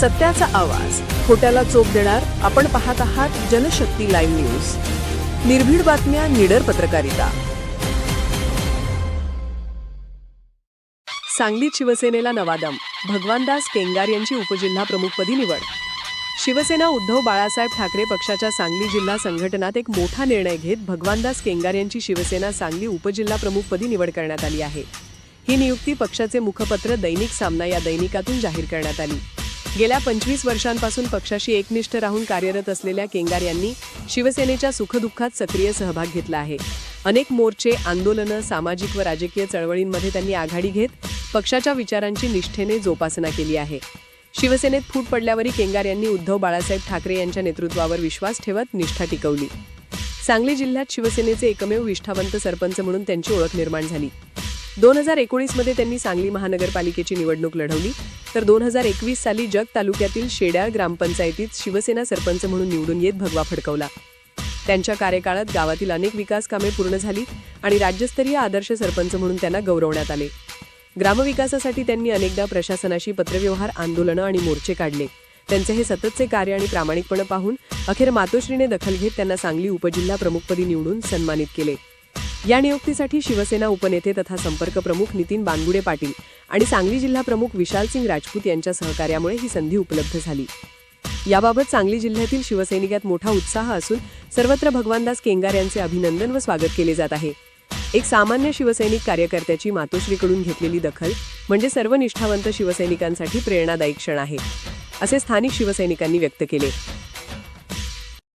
सत्याचा आवाज. खोट्याला चोप देणार आपण पाहत आहात जनशक्ती लाईव्ह न्यूज. निर्भीड बातम्या निडर पत्रकारिता. सांगलीत शिवसेनेला नवादम भगवानदास केंगार यांची उपजिल्हा प्रमुखपदी निवड. शिवसेना उद्धव बाळासाहेब ठाकरे पक्षाच्या सांगली जिल्हा संघटनात एक मोठा निर्णय घेत भगवानदास केंगार यांची शिवसेना सांगली उपजिल्हा प्रमुखपदी निवड करण्यात आली आहे. ही नियुक्ती पक्षाचे मुखपत्र दैनिक सामना या दैनिकातून जाहीर करण्यात आली. गेल्या पंचवीस वर्षांपासून पक्षाशी एकनिष्ठ राहून कार्यरत असलेल्या केंगार यांनी शिवसेनेच्या सुखदुःखात सक्रिय सहभाग घेतला आहे. अनेक मोर्चे आंदोलनं सामाजिक व राजकीय चळवळींमध्ये त्यांनी आघाडी घेत पक्षाच्या विचारांची निष्ठेने जोपासना केली आहे. शिवसेनेत फूट पडल्यावरही केंगार यांनी उद्धव बाळासाहेब ठाकरे यांच्या नेतृत्वावर विश्वास ठेवत निष्ठा टिकवली. सांगली जिल्ह्यात शिवसेनेचे एकमेव विष्ठावंत सरपंच म्हणून त्यांची ओळख निर्माण झाली. दोन हजार एकोणीसमध्ये त्यांनी सांगली महानगरपालिकेची निवडणूक लढवली. तर दोन हजार एकवीस साली जग तालुक्यातील शेड्याळ ग्रामपंचायतीत शिवसेना सरपंच म्हणून निवडून येत भगवा फडकवला. त्यांच्या कार्यकाळात गावातील अनेक विकास कामे पूर्ण झाली आणि राज्यस्तरीय आदर्श सरपंच म्हणून त्यांना गौरवण्यात आले. ग्रामविकासासाठी त्यांनी अनेकदा प्रशासनाशी पत्रव्यवहार आंदोलनं आणि मोर्चे काढले. त्यांचे हे सततचे कार्य आणि प्रामाणिकपणे पाहून अखेर मातोश्रीने दखल घेत त्यांना सांगली उपजिल्हा प्रमुखपदी निवडून सन्मानित केले. या नियुक्तीसाठी शिवसेना उपनेते तथा संपर्क प्रमुख नितीन बानगुडे पाटील आणि सांगली जिल्हा प्रमुख विशाल सिंग राजपूत यांच्या सहकार्यामुळे ही संधी उपलब्ध झाली. याबाबत सांगली जिल्ह्यातील शिवसैनिकात मोठा उत्साह असून सर्वत्र भगवानदास केंगार यांचे अभिनंदन व स्वागत केले जात आहे. एक सामान्य शिवसैनिक कार्यकर्त्याची मातोश्रीकडून घेतलेली दखल म्हणजे सर्व निष्ठावंत शिवसैनिकांसाठी प्रेरणादायी क्षण आहे असे स्थानिक शिवसैनिकांनी व्यक्त केले.